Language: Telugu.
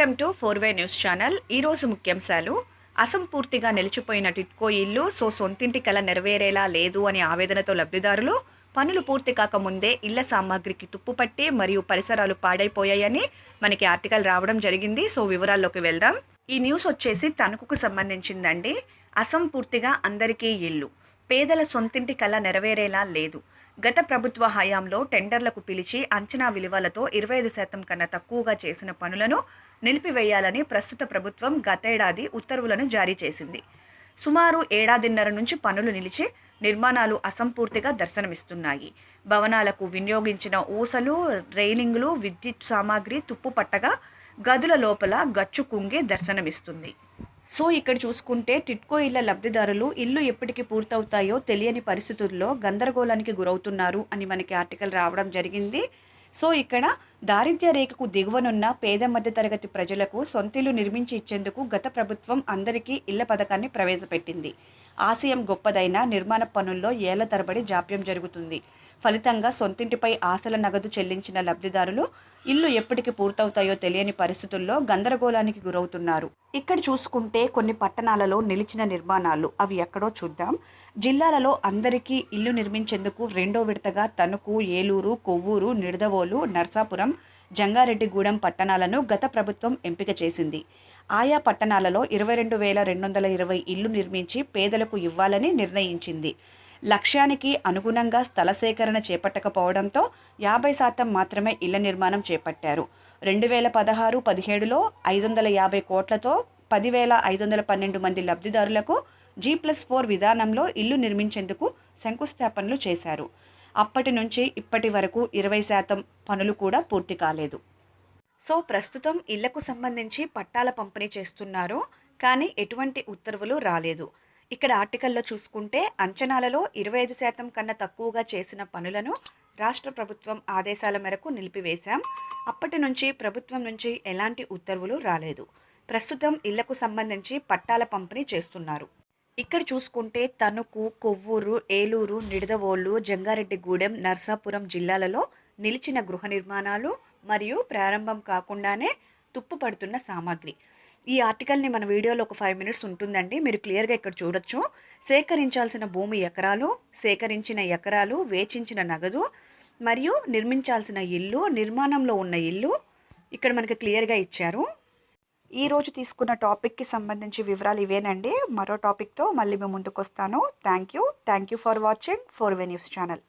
Welcome to four way news channel. ఈరోజు ముఖ్యాంశాలు. అసంపూర్తిగా నిలిచిపోయిన టిట్కో ఇల్లు సో సొంతింటి కల నెరవేరేలా లేదు అనే ఆవేదనతో లబ్ధిదారులు పనులు పూర్తి కాకముందే ఇళ్ళ సామాగ్రికి తుప్పుపట్టి మరియు పరిసరాలు పాడైపోయాయని మనకి ఆర్టికల్ రావడం జరిగింది. సో వివరాల్లోకి వెళ్దాం. ఈ న్యూస్ వచ్చేసి తణుకుకు సంబంధించిందండి. అసంపూర్తిగా అందరికీ ఇల్లు. పేదల సొంతింటి కళ నెరవేరేలా లేదు. గత ప్రభుత్వ హయాంలో టెండర్లకు పిలిచి అంచనా విలువలతో ఇరవై ఐదు శాతం కన్నా తక్కువగా చేసిన పనులను నిలిపివేయాలని ప్రస్తుత ప్రభుత్వం గతేడాది ఉత్తర్వులను జారీ చేసింది. సుమారు ఏడాదిన్నర నుంచి పనులు నిలిచి నిర్మాణాలు అసంపూర్తిగా దర్శనమిస్తున్నాయి. భవనాలకు వినియోగించిన ఊసలు రైలింగులు విద్యుత్ సామాగ్రి తుప్పు పట్టగా గదుల లోపల గచ్చు కుంగి దర్శనమిస్తుంది. సో ఇక్కడ చూసుకుంటే టిట్కో ఇళ్ళ లబ్ధిదారులు ఇల్లు ఎప్పటికి పూర్తవుతాయో తెలియని పరిస్థితుల్లో గందరగోళానికి గురవుతున్నారు అని మనకి ఆర్టికల్ రావడం జరిగింది. సో ఇక్కడ దారిద్ర్య రేఖకు దిగువనున్న పేద మధ్యతరగతి ప్రజలకు సొంతిల్లు నిర్మించి ఇచ్చేందుకు గత ప్రభుత్వం అందరికీ ఇళ్ళ పథకాన్ని ప్రవేశపెట్టింది. ఆశయం గొప్పదైన నిర్మాణ పనుల్లో ఏళ్ళ తరబడి జాప్యం జరుగుతుంది. ఫలితంగా సొంతింటిపై ఆశల నగదు చెల్లించిన లబ్ధిదారులు ఇల్లు ఎప్పటికి పూర్తవుతాయో తెలియని పరిస్థితుల్లో గందరగోళానికి గురవుతున్నారు. ఇక్కడ చూసుకుంటే కొన్ని పట్టణాలలో నిలిచిన నిర్మాణాలు అవి ఎక్కడో చూద్దాం. జిల్లాలలో అందరికీ ఇల్లు నిర్మించేందుకు రెండో విడతగా తణుకు ఏలూరు కొవ్వూరు నిడదవోలు నర్సాపురం జంగారెడ్డిగూడెం పట్టణాలను గత ప్రభుత్వం ఎంపిక చేసింది. ఆయా పట్టణాలలో ఇరవై రెండు వేల రెండు వందల ఇరవై ఇల్లు నిర్మించి పేదలకు ఇవ్వాలని నిర్ణయించింది. లక్ష్యానికి అనుగుణంగా స్థల సేకరణ చేపట్టకపోవడంతో యాభై శాతం మాత్రమే ఇళ్ళ నిర్మాణం చేపట్టారు. రెండు వేల పదహారు పదిహేడులో ఐదు వందల యాభై కోట్లతో పదివేల ఐదు వందల పన్నెండు మంది లబ్ధిదారులకు జీ ప్లస్ ఫోర్ విధానంలో ఇల్లు నిర్మించేందుకు శంకుస్థాపనలు చేశారు. అప్పటి నుంచి ఇప్పటి వరకు ఇరవై శాతం పనులు కూడా పూర్తి కాలేదు. సో ప్రస్తుతం ఇళ్ళకు సంబంధించి పట్టాల పంపిణీ చేస్తున్నారు కానీ ఎటువంటి ఉత్తర్వులు రాలేదు. ఇక్కడ ఆర్టికల్లో చూసుకుంటే అంచనాలలో ఇరవై ఐదు శాతం కన్నా తక్కువగా చేసిన పనులను రాష్ట్ర ప్రభుత్వం ఆదేశాల మేరకు నిలిపివేశాం. అప్పటి నుంచి ప్రభుత్వం నుంచి ఎలాంటి ఉత్తర్వులు రాలేదు. ప్రస్తుతం ఇళ్ళకు సంబంధించి పట్టాల పంపిణీ చేస్తున్నారు. ఇక్కడ చూసుకుంటే తణుకు కొవ్వూరు ఏలూరు నిడదవోలు జంగారెడ్డిగూడెం నర్సాపురం జిల్లాలలో నిలిచిన గృహ నిర్మాణాలు మరియు ప్రారంభం కాకుండానే తుప్పు పడుతున్న సామాగ్రి. ఈ ఆర్టికల్ని మన వీడియోలో ఒక ఫైవ్ మినిట్స్ ఉంటుందండి. మీరు క్లియర్గా ఇక్కడ చూడొచ్చు. సేకరించాల్సిన భూమి ఎకరాలు సేకరించిన ఎకరాలు వేచించిన నగదు మరియు నిర్మించాల్సిన ఇల్లు నిర్మాణంలో ఉన్న ఇల్లు ఇక్కడ మనకి క్లియర్గా ఇచ్చారు. ఈ రోజు తీసుకున్న టాపిక్కి సంబంధించి వివరాలు ఇవేనండి. మరో టాపిక్తో మళ్ళీ మేము ముందుకు వస్తాను thank you thank you for watching. Four way news channel.